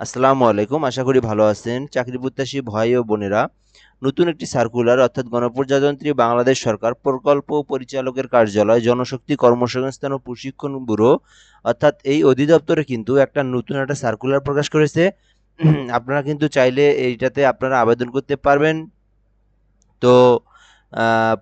আসসালামু আলাইকুম, আশা করি ভালো আছেন। চাকরি প্রত্যাশী ভাই ও বোনেরা, নতুন একটি সার্কুলার অর্থাৎ গণপ্রজাতন্ত্রী বাংলাদেশ সরকার প্রকল্প পরিচালকের কার্যালয়, জনশক্তি কর্মসংস্থান ও প্রশিক্ষণ ব্যুরো, অর্থাৎ এই অধিদপ্তরে কিন্তু একটা নতুন একটা সার্কুলার প্রকাশ করেছে। আপনারা কিন্তু চাইলে এইটাতে আপনারা আবেদন করতে পারবেন। তো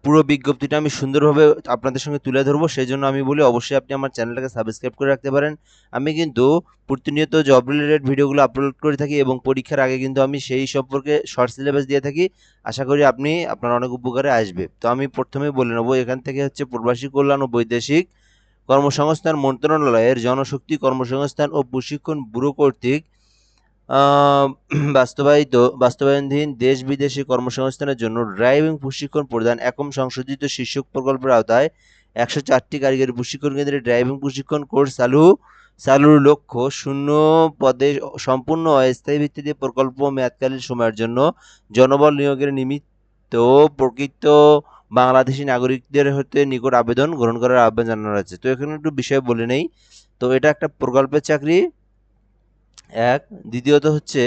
পুরো বিজ্ঞপ্তিটা আমি সুন্দরভাবে আপনাদের সঙ্গে তুলে ধরবো। সেই জন্য আমি বলি, অবশ্যই আপনি আমার চ্যানেলটাকে সাবস্ক্রাইব করে রাখতে পারেন। আমি কিন্তু প্রতিনিয়ত জব রিলেটেড ভিডিওগুলো আপলোড করে থাকি এবং পরীক্ষার আগে কিন্তু আমি সেই সম্পর্কে শর্ট সিলেবাস দিয়ে থাকি। আশা করি আপনি, আপনার অনেক উপকারে আসবে। তো আমি প্রথমেই বলে নেব, এখান থেকে হচ্ছে প্রবাসী কল্যাণ ও বৈদেশিক কর্মসংস্থান মন্ত্রণালয়ের জনশক্তি কর্মসংস্থান ও প্রশিক্ষণ ব্যুরো কর্তৃক বাস্তবায়িত, বাস্তবায়নধীন দেশ বিদেশে কর্মসংস্থানের জন্য ড্রাইভিং প্রশিক্ষণ প্রদান একম সংশোধিত শীর্ষক প্রকল্পের আওতায় একশো চারটি কারিগরি প্রশিক্ষণ কেন্দ্রে ড্রাইভিং প্রশিক্ষণ কোর্স চালু, চালুর লক্ষ্য শূন্য পদে সম্পূর্ণ অস্থায়ী ভিত্তিতে প্রকল্প মেয়াদকালীন সময়ের জন্য জনবল নিয়োগের নিমিত্ত প্রকৃত বাংলাদেশি নাগরিকদের হতে নিকট আবেদন গ্রহণ করার আহ্বান জানানো হয়েছে। তো এখানে একটু বিষয় বলে নেই। তো এটা একটা প্রকল্পের চাকরি এক, দ্বিতীয়ত হচ্ছে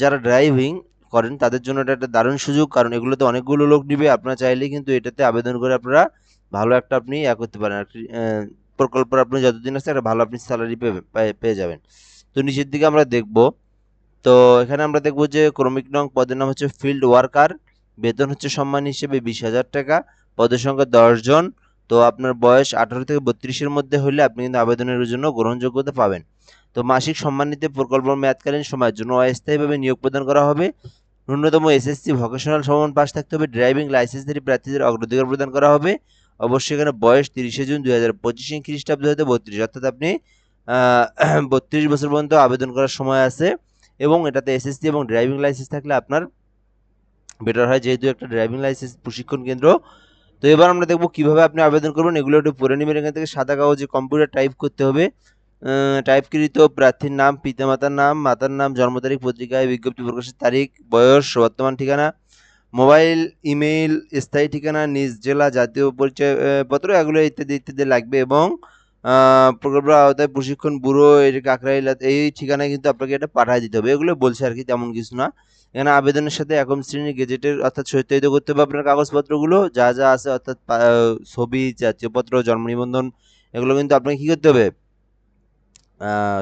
যারা ড্রাইভিং করেন, তাদের জন্য এটা একটা দারুণ সুযোগ, কারণ এগুলোতে অনেকগুলো লোক নিবে, আপনারা চাইলেই কিন্তু এটাতে আবেদন করে আপনারা ভালো একটা আপনি ইয়া করতে পারেন, আর প্রকল্প আপনি যতদিন আছে, একটা ভালো আপনি স্যালারি পেয়ে পেয়ে যাবেন। তো নিচের দিকে আমরা দেখব, তো এখানে আমরা দেখব যে ক্রমিক নং পদের নাম হচ্ছে ফিল্ড ওয়ার্কার বেতন হচ্ছে সম্মান হিসেবে বিশ হাজার টাকা, পদের সংখ্যা দশ জন, তো আপনার বয়স আঠারো থেকে বত্রিশের মধ্যে হলে আপনি কিন্তু আবেদনের জন্য গ্রহণযোগ্যতা পাবেন। তো মাসিক সম্মানিত প্রকল্প মেয়াদকালীন সময়ের জন্য অস্থায়ীভাবে নিয়োগ প্রদান করা হবে। ন্যূনতম এসএসসি ভোকেশনাল সমান পাশ থাকতে হবে। ড্রাইভিং লাইসেন্সধারী প্রার্থীদের অগ্রাধিকার প্রদান করা হবে। অবশ্যই এখানে বয়স তিরিশে জুন দুই হাজার পঁচিশে খ্রিস্টাব্দ হতে বত্রিশ। অর্থাৎ আপনি বত্রিশ বছর পর্যন্ত আবেদন করার সময় আছে এবং এটাতে এসএসসি এবং ড্রাইভিং লাইসেন্স থাকলে আপনার বেটার হয়। যেহেতু একটা ড্রাইভিং লাইসেন্স প্রশিক্ষণ কেন্দ্র, তো এবার আমরা দেখব কীভাবে আপনি আবেদন করবেন। এগুলো একটু পড়ে নেবেন। এখান থেকে সাদা কাগজে কম্পিউটার টাইপ করতে হবে। টাইপকৃত প্রার্থীর নাম পিতামাতার নাম মাতার নাম জন্ম তারিখ পত্রিকায় বিজ্ঞপ্তি প্রকাশের তারিখ বয়স বর্তমান ঠিকানা মোবাইল ইমেইল স্থায়ী ঠিকানা নিজ জেলা জাতীয় পরিচয় পত্র এগুলো ইত্যাদি ইত্যাদি লাগবে এবং আহ, প্রকল্পের আওতায় প্রশিক্ষণ ব্যুরো কাকরাইল এই ঠিকানায় কিন্তু আপনাকে এটা পাঠিয়ে দিতে হবে। এগুলো বলছে আর কি তেমন কিছু না। এখানে আবেদনের সাথে একম শ্রেণির গেজেটের অর্থাৎ সত্যায়িত করতে হবে আপনার কাগজপত্রগুলো। যা যা আছে অর্থাৎ ছবি জাতীয়পত্র জন্ম নিবন্ধন এগুলো কিন্তু আপনাকে কী করতে হবে?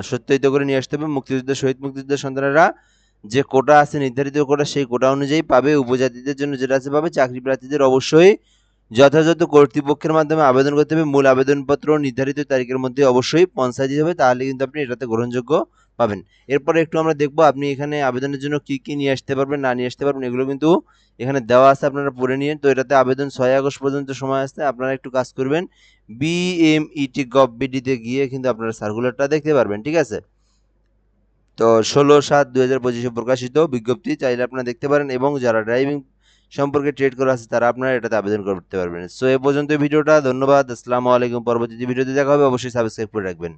সত্যায়িত করে নিয়ে আসতে হবে মুক্তিযুদ্ধের শহীদ মুক্তিযুদ্ধের সন্তানেরা। যে কোটা আছে, নির্ধারিত কোটা, সেই কোটা অনুযায়ী পাবে। উপজাতিদের জন্য যেটা আছে, পাবে। চাকরি প্রার্থীদের অবশ্যই যথাযথ কর্তৃপক্ষের মাধ্যমে আবেদন করতে হবে। মূল আবেদনপত্র নির্ধারিত তারিখের মধ্যে অবশ্যই পৌঁছায় দিতে হবে, তাহলে কিন্তু আপনি এটাতে গ্রহণযোগ্য পাবেন। এরপরে একটু আমরা দেখব আপনি এখানে আবেদনের জন্য কি কি নিয়ে আসতে পারবেন, না নিয়ে আসতে পারবেন, এগুলো কিন্তু এখানে দেওয়া আছে, আপনারা পড়ে নিন। তো এটাতে আবেদন ছয় আগস্ট পর্যন্ত সময় আসতে আপনারা একটু কাজ করবেন। বিএমইটি গভ বিডিতে গিয়ে কিন্তু আপনারা সার্কুলারটা দেখতে পারবেন, ঠিক আছে? তো ষোলো সাত দু হাজার পঁচিশে প্রকাশিত বিজ্ঞপ্তি, চাইলে আপনারা দেখতে পারেন। এবং যারা ড্রাইভিং সম্পর্কে ট্রেড করা আছে, তারা আপনারা এটাতে আবেদন করতে পারবেন। সো এ পর্যন্ত ভিডিওটা, ধন্যবাদ, আসসালামু আলাইকুম পরবর্তী ভিডিওতে দেখা হবে, অবশ্যই সাবস্ক্রাইব করে রাখবেন।